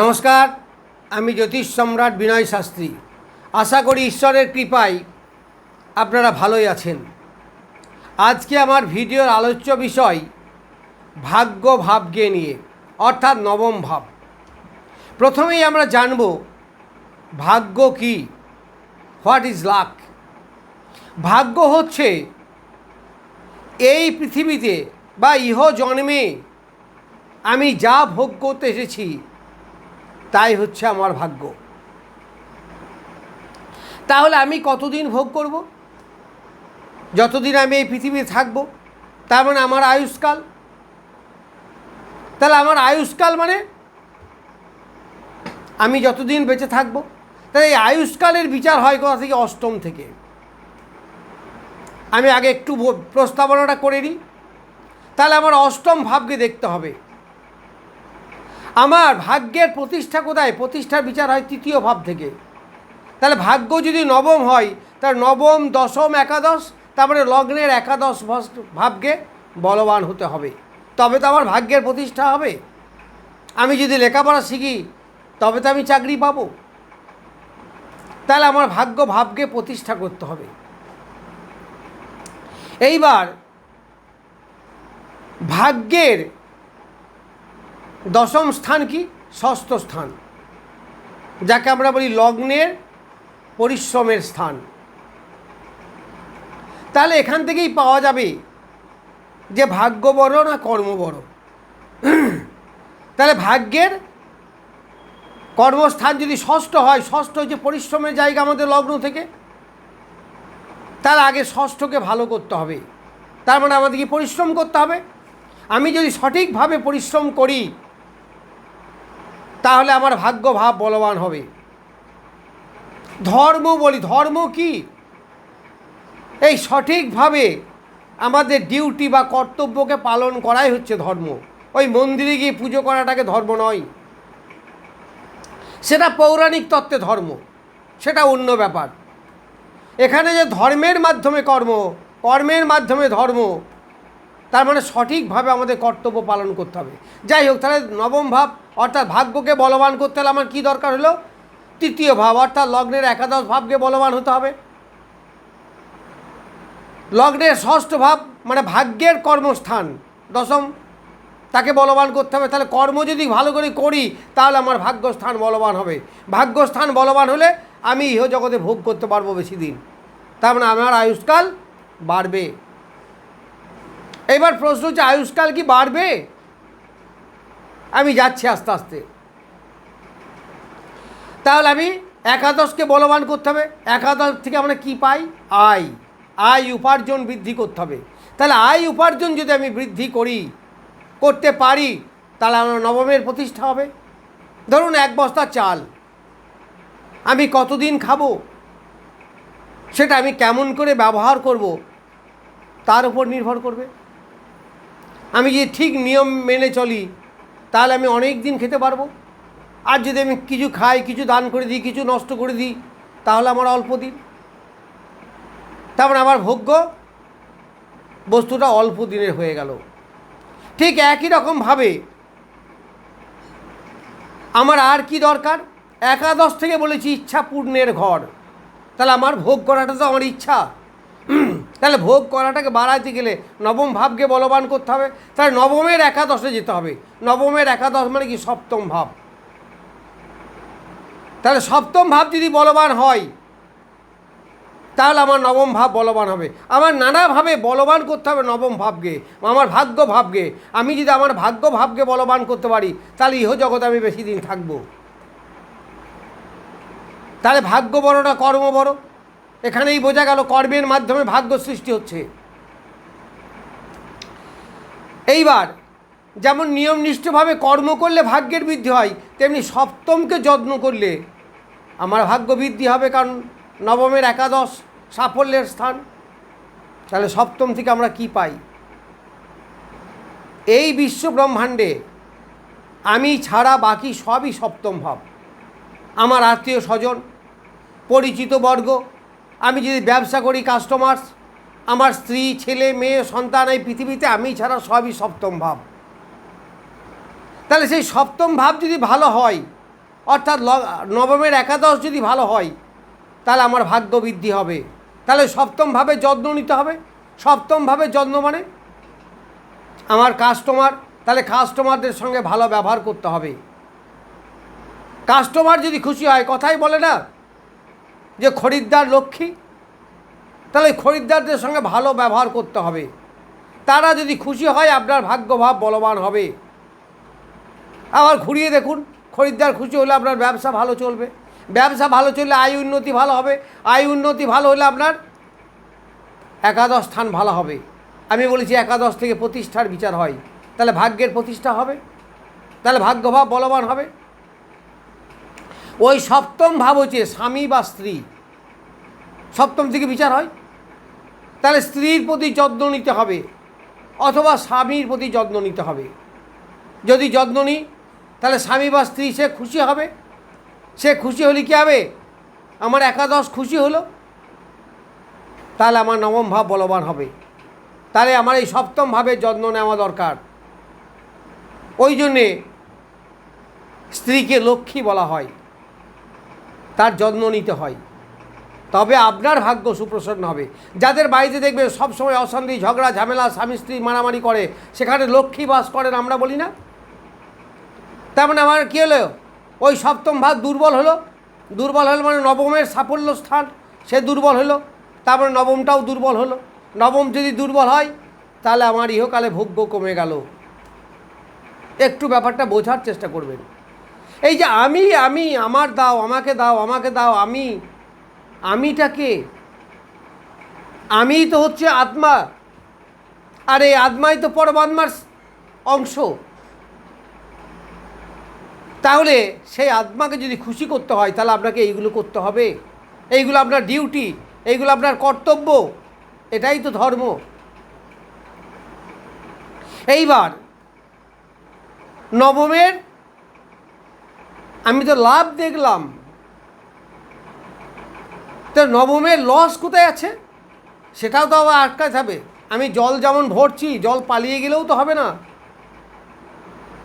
নমস্কার, আমি জ্যোতিষ সম্রাট বিনয় শাস্ত্রী। আশা করি ঈশ্বরের কৃপায় আপনারা ভালোই আছেন। আজকে আমার ভিডিওর আলোচ্য বিষয়, ভাগ্য ভাবকে নিয়ে, অর্থাৎ নবম ভাব। প্রথমেই আমরা জানব, ভাগ্য কি? What is luck? ভাগ্য হচ্ছে, এই পৃথিবীতে বা ইহ জন্মে আমি যা ভোগ করতে এসেছি তাই হচ্ছে আমার ভাগ্য। তাহলে আমি কতদিন ভোগ করব? যতদিন আমি এই পৃথিবীতে থাকব, তার মানে আমার আয়ুষ্কাল? তাহলে আমার আয়ুষ্কাল মানে আমি যতদিন বেঁচে থাকব, তাহলে এই আয়ুষ্কালের বিচার হয় কোথা থেকে? অষ্টম থেকে। আমি আগে একটু প্রস্তাবনাটা করে নিই। তাহলে আমার অষ্টম ভাবকে দেখতে হবে। আমার ভাগ্যের প্রতিষ্ঠা কোথায়? প্রতিষ্ঠার বিচার হয় তৃতীয় ভাব থেকে। তাহলে ভাগ্য যদি নবম হয় তাহলে নবম, দশম, একাদশ, তারপরে লগ্নের একাদশ ভাবকে বলবান হতে হবে। তবে তো আমার ভাগ্যের প্রতিষ্ঠা হবে। আমি যদি লেখাপড়া শিখি, তবে তো আমি চাকরি পাবো। তাহলে আমার ভাগ্য ভাবকে প্রতিষ্ঠা করতে হবে। এইবার ভাগ্যের দশম স্থান কি? ষষ্ঠ স্থান। যাকে আমরা বলি লগ্নের পরিশ্রমের স্থান। তাহলে এখান থেকেই পাওয়া যাবে যে ভাগ্য বড় না কর্ম বড়। তাহলে ভাগ্যের কর্মস্থান যদি ষষ্ঠ হয়, ষষ্ঠ হচ্ছে পরিশ্রমের জায়গা আমাদের লগ্ন থেকে। তার আগে ষষ্ঠকে ভালো করতে হবে। তার মানে আমাদেরকে পরিশ্রম করতে হবে। আমি যদি সঠিকভাবে পরিশ্রম করি তাহলে আমার ভাগ্য ভাব বলবান হবে। ধর্ম বলি, ধর্ম কি? এই সঠিকভাবে আমাদের ডিউটি বা কর্তব্যকে পালন করাই হচ্ছে ধর্ম। ওই মন্দিরে গিয়ে পুজো করাটাকে ধর্ম নয়। সেটা পৌরাণিক তত্ত্বে ধর্ম, সেটা অন্য ব্যাপার। এখানে যে ধর্মের মাধ্যমে কর্ম, কর্মের মাধ্যমে ধর্ম, তার মানে সঠিকভাবে আমাদের কর্তব্য পালন করতে হবে। যাই হোক, তাহলে নবম ভাব অর্থাৎ ভাগ্যকে বলবান করতে হলে আমার কী দরকার হলো? তৃতীয় ভাব, অর্থাৎ লগ্নের একাদশ ভাবকে বলবান হতে হবে। লগ্নের ষষ্ঠ ভাব মানে ভাগ্যের কর্মস্থান, দশম, তাকে বলবান করতে হবে। তাহলে কর্ম যদি ভালো করে করি, তাহলে আমার ভাগ্যস্থান বলবান হবে। ভাগ্যস্থান বলবান হলে আমি ইহ জগতে ভোগ করতে পারব বেশি দিন। তার মানে আমার আয়ুষ্কাল বাড়বে। এবার প্রশ্ন হচ্ছে, আয়ুষ্কাল কি বাড়বে? আমি যাচ্ছি আস্তে আস্তে। তাহলে আমি একাদশকে বলবান করতে হবে। একাদশ থেকে আমরা কি পাই? আয়। আয় উপার্জন বৃদ্ধি করতে হবে। তাহলে আয় উপার্জন যদি আমি বৃদ্ধি করি, করতে পারি, তাহলে আমার নবমের প্রতিষ্ঠা হবে। ধরুন এক বস্তা চাল। আমি কতদিন খাব? সেটা আমি কেমন করে ব্যবহার করব? তার উপর নির্ভর করবে। আমি যদি ঠিক নিয়ম মেনে চলি তাহলে আমি অনেক দিন খেতে পারব। আর যদি আমি কিছু খাই, কিছু দান করে দিই, কিছু নষ্ট করে দিই, তাহলে আমার অল্প দিন। তারপরে আমার ভোগ্য বস্তুটা অল্প দিনের হয়ে গেল। ঠিক একই রকমভাবে আমার আর কি দরকার? একাদশ থেকে বলেছি ইচ্ছা পূর্ণের ঘর। তাহলে আমার ভোগ করাটা তো আমার ইচ্ছা। তাহলে ভোগ করাটাকে বাড়াইতে গেলে নবম ভাবকে বলবান করতে হবে। তাহলে নবমের একাদশে যেতে হবে। নবমের একাদশ মানে কি? সপ্তম ভাব। তাহলে সপ্তম ভাব যদি বলবান হয়, তাহলে আমার নবম ভাব বলবান হবে। আমার নানাভাবে বলবান করতে হবে নবম ভাবকে, আমার ভাগ্য ভাবকে। আমি যদি আমার ভাগ্য ভাবকে বলবান করতে পারি, তাহলে ইহ জগতে আমি বেশি দিন থাকব। তাহলে ভাগ্য বড় না কর্ম বড়। এখানেই বোঝা গেল কর্মের মাধ্যমে ভাগ্য সৃষ্টি হচ্ছে। এইবার যেমন নিয়ম নিয়মনিষ্ঠভাবে কর্ম করলে ভাগ্যের বৃদ্ধি হয়, তেমনি সপ্তমকে যত্ন করলে আমার ভাগ্য বৃদ্ধি হবে, কারণ নবমের একাদশ সাফল্যের স্থান। তাহলে সপ্তম থেকে আমরা কি পাই? এই বিশ্ব ব্রহ্মাণ্ডে আমি ছাড়া বাকি সবই সপ্তম ভাব। আমার আত্মীয় স্বজন, পরিচিত বর্গ আমি যদি ব্যবসা করি কাস্টমার্স আমার স্ত্রী, ছেলে, মেয়ে, সন্তান এই পৃথিবীতে, আমি ছাড়া সবই সপ্তম ভাব। তাহলে সেই সপ্তম ভাব যদি ভালো হয়, অর্থাৎ নবমের একাদশ যদি ভালো হয়, তাহলে আমার ভাগ্য বৃদ্ধি হবে। তাহলে সপ্তমভাবে যত্ন নিতে হবে। সপ্তমভাবে যত্ন মানে আমার কাস্টমার তাহলে কাস্টমারদের সঙ্গে ভালো ব্যবহার করতে হবে। কাস্টমার যদি খুশি হয়, কথাই বলে না যে খরিদ্দার লক্ষ্মী, তাহলে খরিদ্দারদের সঙ্গে ভালো ব্যবহার করতে হবে। তারা যদি খুশি হয়, আপনার ভাগ্যভাব বলবান হবে। আবার ঘুরিয়ে দেখুন, খরিদ্দার খুশি হলে আপনার ব্যবসা ভালো চলবে। ব্যবসা ভালো চললে আয় উন্নতি ভালো হবে। আয় উন্নতি ভালো হলে আপনার একাদশ স্থান ভালো হবে। আমি বলেছি একাদশ থেকে প্রতিষ্ঠার বিচার হয়। তাহলে ভাগ্যের প্রতিষ্ঠা হবে। তাহলে ভাগ্যভাব বলবান হবে। ওই সপ্তম ভাব হচ্ছে স্বামী বা স্ত্রী। সপ্তম থেকে বিচার হয়। তাহলে স্ত্রীর প্রতি যত্ন নিতে হবে অথবা স্বামীর প্রতি যত্ন নিতে হবে। যদি যত্ন নিই, তাহলে স্বামী বা স্ত্রী সে খুশি হবে। সে খুশি হলে কী হবে? আমার একাদশ খুশি হলো। তাহলে আমার নবম ভাব বলবান হবে। তাহলে আমার এই সপ্তম ভাবে যত্ন নেওয়া দরকার। ওই জন্যে স্ত্রীকে লক্ষ্মী বলা হয়। তার যত্ন নিতে হয়। তবে আপনার ভাগ্য সুপ্রসন্ন হবে। যাদের বাড়িতে দেখবে সবসময় অশান্তি, ঝগড়া, ঝামেলা, স্বামী স্ত্রী মারামারি করে, সেখানে লক্ষ্মী বাস করেন আমরা বলি না। তার মানে আমার কী হলো? ওই সপ্তম ভাগ দুর্বল হলো। দুর্বল হলো মানে নবমের সাফল্য স্থান, সে দুর্বল হলো। তারপরে নবমটাও দুর্বল হলো। নবম যদি দুর্বল হয়, তাহলে আমার ইহকালে ভোগ্য কমে গেল। একটু ব্যাপারটা বোঝার চেষ্টা করবেন। এই যে আমি আমি, আমার দাও, আমাকে দাও আমাকে দাও, আমি। আমিটাকে আমি তো হচ্ছে আত্মা। আর এই আত্মাই তো পরমাত্মার অংশ। তাহলে সেই আত্মাকে যদি খুশি করতে হয়, তাহলে আপনাকে এইগুলো করতে হবে। এইগুলো আপনার ডিউটি, এইগুলো আপনার কর্তব্য। এটাই তো ধর্ম। এইবার নবমের আমি তো লাভ দেখলাম। তো নবমের লস কোথায় আছে? সেটাও তো আবার আটকাতে হবে। আমি জল যেমন ভরছি, জল পালিয়ে গেলেও তো হবে না।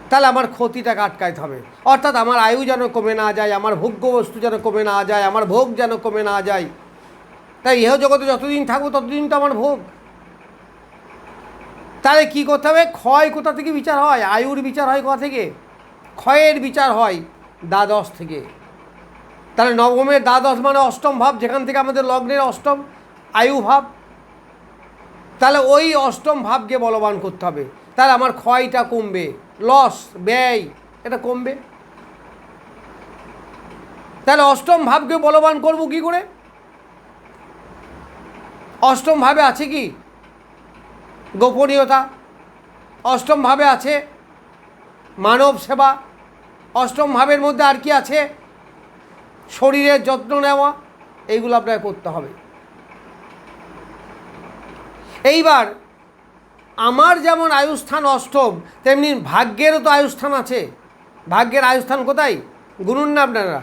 তাহলে আমার ক্ষতিটাকে আটকাইতে হবে। অর্থাৎ আমার আয়ু যেন কমে না যায়, আমার ভোগ্য বস্তু যেন কমে না যায়, আমার ভোগ যেন কমে না যায়। তাই ইহ জগতে যতদিন থাকব, ততদিন তো আমার ভোগ। তাহলে কী করতে হবে? ক্ষয় কোথা থেকে বিচার হয়? আয়ুর বিচার হয় কোথা থেকে? ক্ষয়ের বিচার হয়। দ্বাদশ থেকে। তাহলে নবমের দ্বাদশ মানে অষ্টম ভাব, যেখান থেকে আমাদের লগ্নের অষ্টম আয়ু ভাব। তাহলে ওই অষ্টম ভাবকে বলবান করতে হবে। তাহলে আমার ক্ষয়টা কমবে লস ব্যয়, এটা কমবে। তাহলে অষ্টম ভাবকে বলবান করব কি করে? অষ্টম ভাবে আছে কি? গোপনীয়তা। অষ্টম ভাবে আছে মানব সেবা। অষ্টম ভাবের মধ্যে আর কি আছে? শরীরের যত্ন নেওয়া, এইগুলো আপনাকে করতে হবে। এইবার আমার যেমন আয়ুস্থান অষ্টম, তেমনি ভাগ্যেরও তো আয়ুস্থান আছে। ভাগ্যের আয়ুস্থান কোথায়? গুনুন না আপনারা।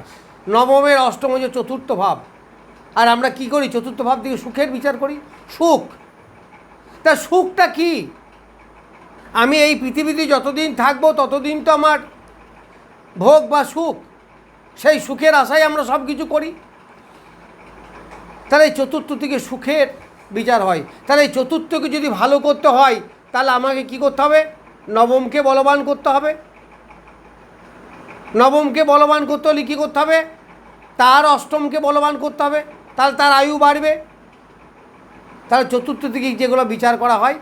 নবমের অষ্টম হচ্ছে চতুর্থ ভাব। আর আমরা কি করি? চতুর্থ ভাব থেকে সুখের বিচার করি? সুখ। তা সুখটা কি? আমি এই পৃথিবীতে যতদিন থাকব, ততদিন তো আমার ভোগ বা সুখ, সেই সুখের আশায় আমরা সব কিছু করি। তাহলে এই চতুর্থ থেকে সুখের বিচার হয়। তাহলে এই চতুর্থকে যদি ভালো করতে হয়, তাহলে আমাকে কি করতে হবে? নবমকে বলবান করতে হবে। নবমকে বলবান করতে হলে কী করতে হবে? তার অষ্টমকে বলবান করতে হবে। তাহলে তার আয়ু বাড়বে। তাহলে চতুর্থ দিকে যেগুলো বিচার করা হয়,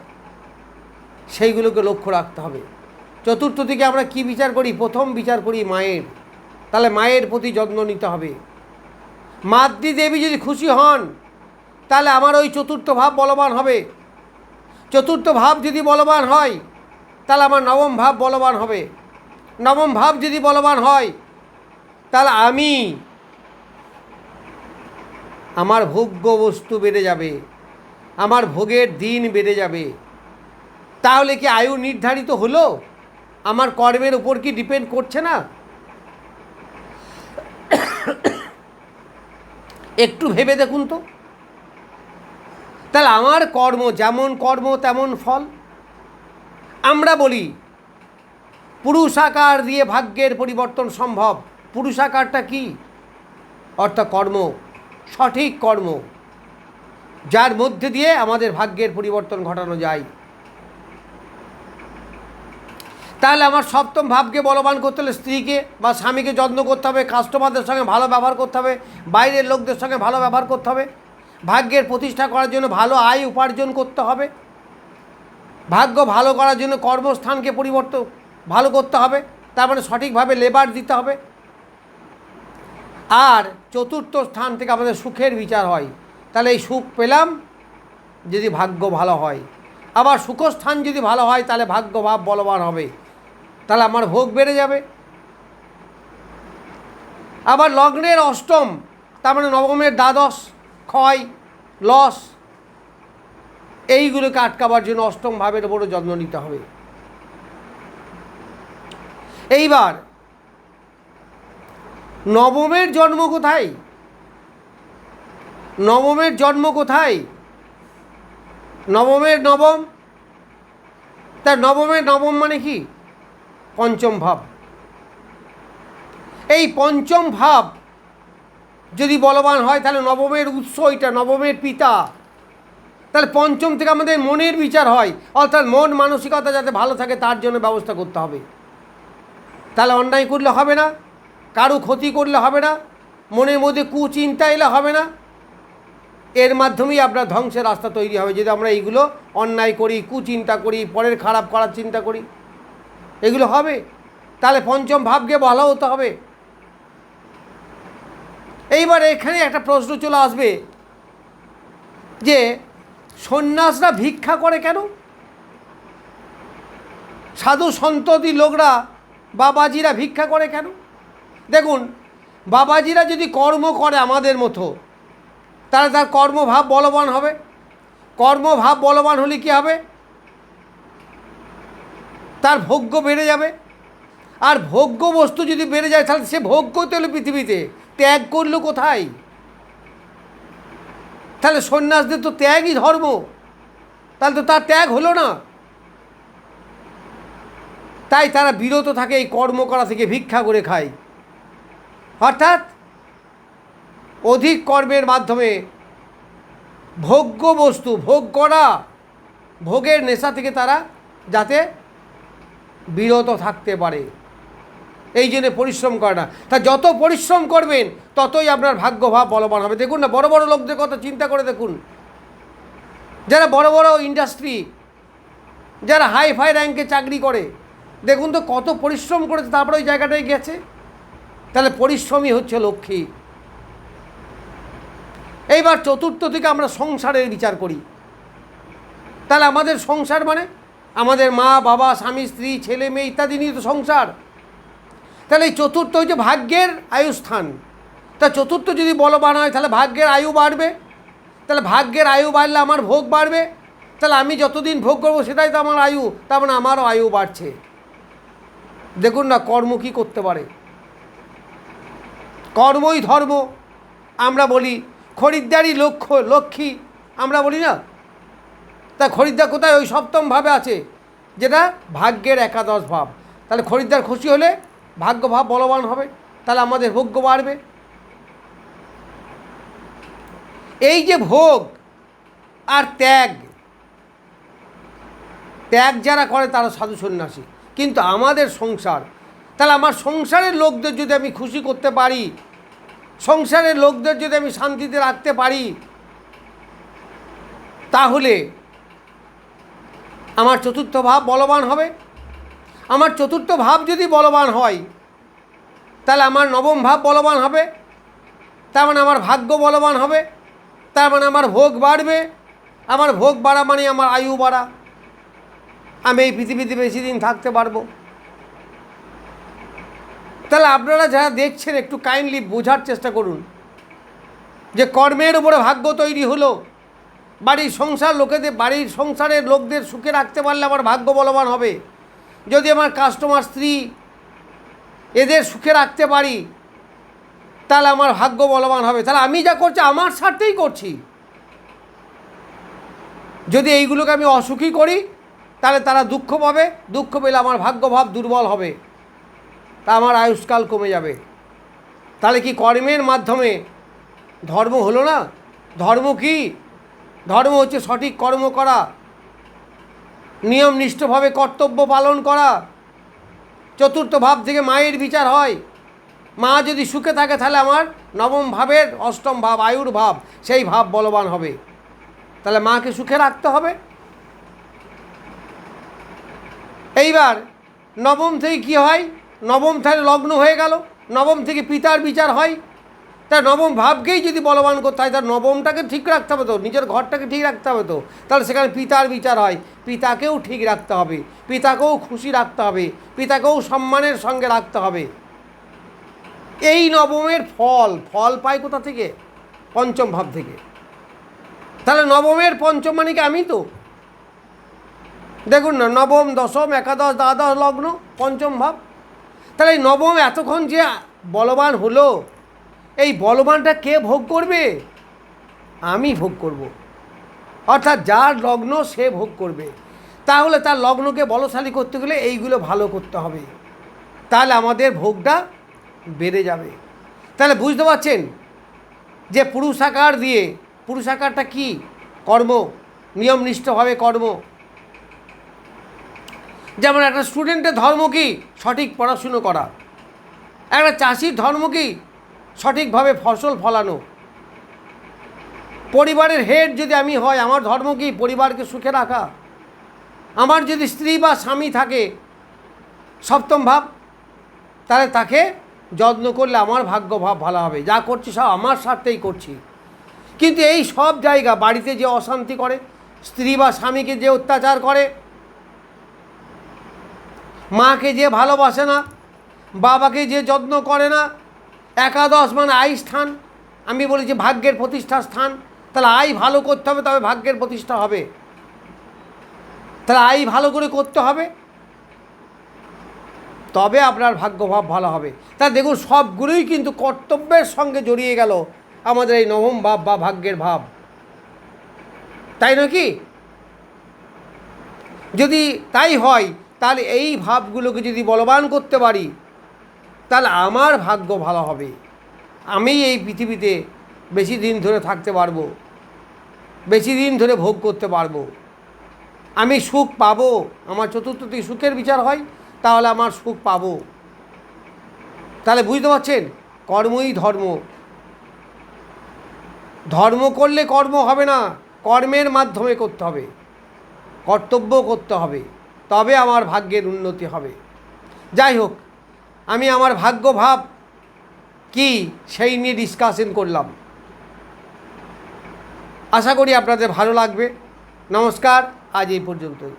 সেইগুলোকে লক্ষ্য রাখতে হবে। চতুর্থ দিকে আমরা কি বিচার করি? প্রথম বিচার করি মায়ের। তাহলে মায়ের প্রতি যত্ন নিতে হবে। মাতৃ দেবী যদি খুশি হন, তাহলে আমার ওই চতুর্থ ভাব বলবান হবে। চতুর্থ ভাব যদি বলবান হয়, তাহলে আমার নবম ভাব বলবান হবে। নবম ভাব যদি বলবান হয়, তাহলে আমি আমার ভোগ্য বস্তু বেড়ে যাবে। আমার ভোগের দিন বেড়ে যাবে। তাহলে কি আয়ু নির্ধারিত হলো? আমার কর্মের উপর কি ডিপেন্ড করছে না? একটু ভেবে দেখুন তো। তাহলে আমার কর্ম যেমন কর্ম, তেমন ফল। আমরা বলি পুরুষ আকার দিয়ে ভাগ্যের পরিবর্তন সম্ভব। পুরুষাকারটা কি? অর্থাৎ কর্ম, সঠিক কর্ম। যার মধ্যে দিয়ে আমাদের ভাগ্যের পরিবর্তন ঘটানো যায়। তাহলে আমার সপ্তম ভাবকে বলবান করতে হলে স্ত্রীকে বা স্বামীকে যত্ন করতে হবে, কাস্টমারদের সঙ্গে ভালো ব্যবহার করতে হবে, বাইরের লোকদের সঙ্গে ভালো ব্যবহার করতে হবে, ভাগ্যের প্রতিষ্ঠা করার জন্য ভালো আয় উপার্জন করতে হবে, ভাগ্য ভালো করার জন্য কর্মস্থানকে পরিবর্তন ভালো করতে হবে, তার মানে সঠিকভাবে লেবার দিতে হবে। আর চতুর্থ স্থান থেকে আমাদের সুখের বিচার হয়। তাহলে এই সুখ পেলাম, যদি ভাগ্য ভালো হয়। আবার সুখস্থান যদি ভালো হয়, তাহলে ভাগ্য ভাব বলবান হবে। তাহলে আমার ভোগ বেড়ে যাবে। আবার লগ্নের অষ্টম, তার মানে নবমের দ্বাদশ, ক্ষয়, লস, এইগুলোকে আটকাবার জন্য অষ্টম ভাবের বড় যত্ন নিতে হবে। এইবার, নবমের জন্ম কোথায়? নবমের জন্ম কোথায়? নবমের নবম? তা নবমের নবম মানে কি? পঞ্চম ভাব। এই পঞ্চম ভাব যদি বলবান হয়, তাহলে নবমের উৎস এটা নবমের পিতা। তাহলে পঞ্চম থেকে আমাদের মনের বিচার হয়। অর্থাৎ মন মানসিকতা যাতে ভালো থাকে, তার জন্য ব্যবস্থা করতে হবে। তাহলে অন্যায় করলে হবে না, কারও ক্ষতি করলে হবে না, মনের মধ্যে কুচিন্তা এলে হবে না। এর মাধ্যমেই আপনার ধ্বংসের রাস্তা তৈরি হবে। যদি আমরা এইগুলো অন্যায় করি, কুচিন্তা করি, পরের খারাপ করার চিন্তা করি এগুলো হবে। তাহলে পঞ্চম ভাবকে বলা হতে হবে। এইবার এখানে একটা প্রশ্ন চলে আসবে যে, সন্ন্যাসরা ভিক্ষা করে কেন? সাধু সন্ততি লোকরা বাবাজিরা ভিক্ষা করে কেন? দেখুন, বাবাজিরা যদি কর্ম করে আমাদের মতো, তাহলে তার কর্মভাব বলবান হবে। কর্মভাব বলবান হলে কি হবে? তার ভোগ্য বেড়ে যাবে। আর ভোগ্য বস্তু যদি বেড়ে যায়, তাহলে সে ভোগ করতে হলো পৃথিবীতে। ত্যাগ করল কোথায়? তাহলে সন্ন্যাসদের তো ত্যাগই ধর্ম। তাহলে তো তার ত্যাগ হলো না। তাই তারা বিরত থাকে এই কর্ম করা থেকে, ভিক্ষা করে খায়। অর্থাৎ অধিক কর্মের মাধ্যমে ভোগ্য বস্তু, ভোগ করা, ভোগের নেশা থেকে তারা যাতে বিরত থাকতে পারে। এই জন্য পরিশ্রম করে না। তা যত পরিশ্রম করবেন, ততই আপনার ভাগ্যভাব বলবান হবে। দেখুন না, বড় বড় লোকদের কথা চিন্তা করে দেখুন। যারা বড় বড় ইন্ডাস্ট্রি যারা হাই ফাই র্যাঙ্কে চাকরি করে, দেখুন তো কত পরিশ্রম করেছে, তারপরে ওই জায়গাটায় গেছে। তাহলে পরিশ্রমই হচ্ছে লক্ষ্মী। এইবার চতুর্থ থেকে আমরা সংসারের বিচার করি। তাহলে আমাদের সংসার মানে আমাদের মা, বাবা, স্বামী, স্ত্রী, ছেলে, মেয়ে ইত্যাদি নিয়ে তো সংসার। তাহলে এই চতুর্থ হচ্ছে ভাগ্যের আয়ুস্থান। তা চতুর্থ যদি বলবান হয়, তাহলে ভাগ্যের আয়ু বাড়বে। তাহলে ভাগ্যের আয়ু বাড়লে আমার ভোগ বাড়বে। তাহলে আমি যতদিন ভোগ করব, সেটাই তো আমার আয়ু। তার মানে আমারও আয়ু বাড়ছে। দেখুন না, কর্ম কী করতে পারে? কর্মই ধর্ম। আমরা বলি, খরিদ্দারি লক্ষ্য, লক্ষ্মী। আমরা বলি না খরিদ্দার কোথায়? ওই সপ্তম ভাবে আছে। যেটা ভাগ্যের একাদশ ভাব। তাহলে খরিদ্দার খুশি হলে ভাগ্য ভাব বলবান হবে। তাহলে আমাদের ভোগ্য বাড়বে। এই যে ভোগ আর ত্যাগ ত্যাগ যারা করে তারা সাধু সন্ন্যাসী। কিন্তু আমাদের সংসার, তাহলে আমার সংসারের লোকদের যদি আমি খুশি করতে পারি, সংসারের লোকদের যদি আমি শান্তিতে রাখতে পারি, তাহলে আমার চতুর্থ ভাব বলবান হবে। আমার চতুর্থ ভাব যদি বলবান হয়, তাহলে আমার নবম ভাব বলবান হবে। তার মানে আমার ভাগ্য বলবান হবে। তার মানে আমার ভোগ বাড়বে। আমার ভোগ বাড়া মানে আমার আয়ু বাড়া। আমি এই পৃথিবীতে বেশি দিন থাকতে পারব। তাহলে আপনারা যারা দেখছেন, একটু কাইন্ডলি বোঝার চেষ্টা করুন যে কর্মের উপরে ভাগ্য তৈরি হলো। বাড়ির সংসার, লোকেদের বাড়ির সংসারের লোকদের সুখে রাখতে পারলে আমার ভাগ্য বলবান হবে। যদি আমার কাস্টমার স্ত্রী এদের সুখে রাখতে পারি, তাহলে আমার ভাগ্য বলবান হবে। তাহলে আমি যা করছি, আমার স্বার্থেই করছি। যদি এইগুলোকে আমি অসুখী করি, তাহলে তারা দুঃখ পাবে। দুঃখ পেলে আমার ভাগ্যভাব দুর্বল হবে। তা আমার আয়ুষ্কাল কমে যাবে। তাহলে কি কর্মের মাধ্যমে ধর্ম হলো না? ধর্ম কি? ধর্ম হচ্ছে সঠিক কর্ম করা নিয়ম নিষ্ঠভাবে কর্তব্য পালন করা। চতুর্থ ভাব থেকে মায়ের বিচার হয়। মা যদি সুখে থাকে তাহলে আমার নবম ভাবের অষ্টম ভাব, আয়ুর ভাব, সেই ভাব বলবান হবে। তাহলে মাকে সুখে রাখতে হবে। এইবার নবম থেকে কি হয়? নবম থেকে লগ্ন হয়ে গেল। নবম থেকে পিতার বিচার হয়। তা নবম ভাবকেই যদি বলবান করতে হয়, তার নবমটাকে ঠিক রাখতে হবে তো, নিজের ঘরটাকে ঠিক রাখতে হবে তো। তাহলে সেখানে পিতার বিচার হয়। পিতাকেও ঠিক রাখতে হবে, পিতাকেও খুশি রাখতে হবে, পিতাকেও সম্মানের সঙ্গে রাখতে হবে। এই নবমের ফল ফল পায় কোথা থেকে? পঞ্চম ভাব থেকে। তাহলে নবমের পঞ্চম মানে কি আমি তো? দেখুন না, নবম, দশম, একাদশ, দ্বাদশ, লগ্ন, পঞ্চম ভাব। তাহলে নবম এতক্ষণ যে বলবান হলো এই বলবানটা কে ভোগ করবে? আমি ভোগ করব। অর্থাৎ যার লগ্ন সে ভোগ করবে। তাহলে তার লগ্নকে বলশালী করতে গেলে এইগুলো ভালো করতে হবে। তাহলে আমাদের ভোগটা বেড়ে যাবে। তাহলে বুঝতে পারছেন? যে পুরুষাকার দিয়ে, পুরুষাকারটা কি? কর্ম। নিয়মনিষ্ঠভাবে কর্ম। যেমন একটা স্টুডেন্টের ধর্ম কি? সঠিক পড়াশুনো করা। একটা চাষির ধর্ম কি? সঠিকভাবে ফসল ফলানো। পরিবারের হেড যদি আমি হয় আমার ধর্ম কি পরিবারকে সুখে রাখা? আমার যদি স্ত্রী বা স্বামী থাকে, সপ্তম ভাব, তাহলে তাকে যত্ন করলে আমার ভাগ্য ভাব ভালো হবে। যা করছি সব আমার স্বার্থেই করছি। কিন্তু এই সব জায়গা, বাড়িতে যে অশান্তি করে, স্ত্রী বা স্বামীকে যে অত্যাচার করে, মাকে যে ভালোবাসে না, বাবাকে যে যত্ন করে না একাদশ মানে আই স্থান। আমি বলি যে ভাগ্যের প্রতিষ্ঠা স্থান। তাহলে আই ভালো করতে হবে, তবে ভাগ্যের প্রতিষ্ঠা হবে। তাহলে আই ভালো করে করতে হবে। তবে আপনার ভাগ্যভাব ভালো হবে। তা দেখুন, সবগুলোই কিন্তু কর্তব্যের সঙ্গে জড়িয়ে গেল আমাদের এই নবম ভাব বা ভাগ্যের ভাব। তাই নাকি যদি তাই হয়, তাহলে এই ভাবগুলোকে যদি বলবান করতে পারি তাহলে আমার ভাগ্য ভালো হবে। আমি এই পৃথিবীতে বেশি দিন ধরে থাকতে পারব, বেশি দিন ধরে ভোগ করতে পারব। আমি সুখ পাবো, আমার চতুর্থ থেকে সুখের বিচার হয়, তাহলে আমার সুখ পাবো। তাহলে বুঝতে পারছেন? কর্মই ধর্ম। ধর্ম করলে কর্ম হবে না, কর্মের মাধ্যমে করতে হবে। কর্তব্য করতে হবে, তবে আমার ভাগ্যের উন্নতি হবে। যাই হোক আমি আমার ভাগ্যভাব কি সেই নিয়ে ডিসকাশন করলাম। আশা করি আপনাদের ভালো লাগবে। নমস্কার, আজ এই পর্যন্তই।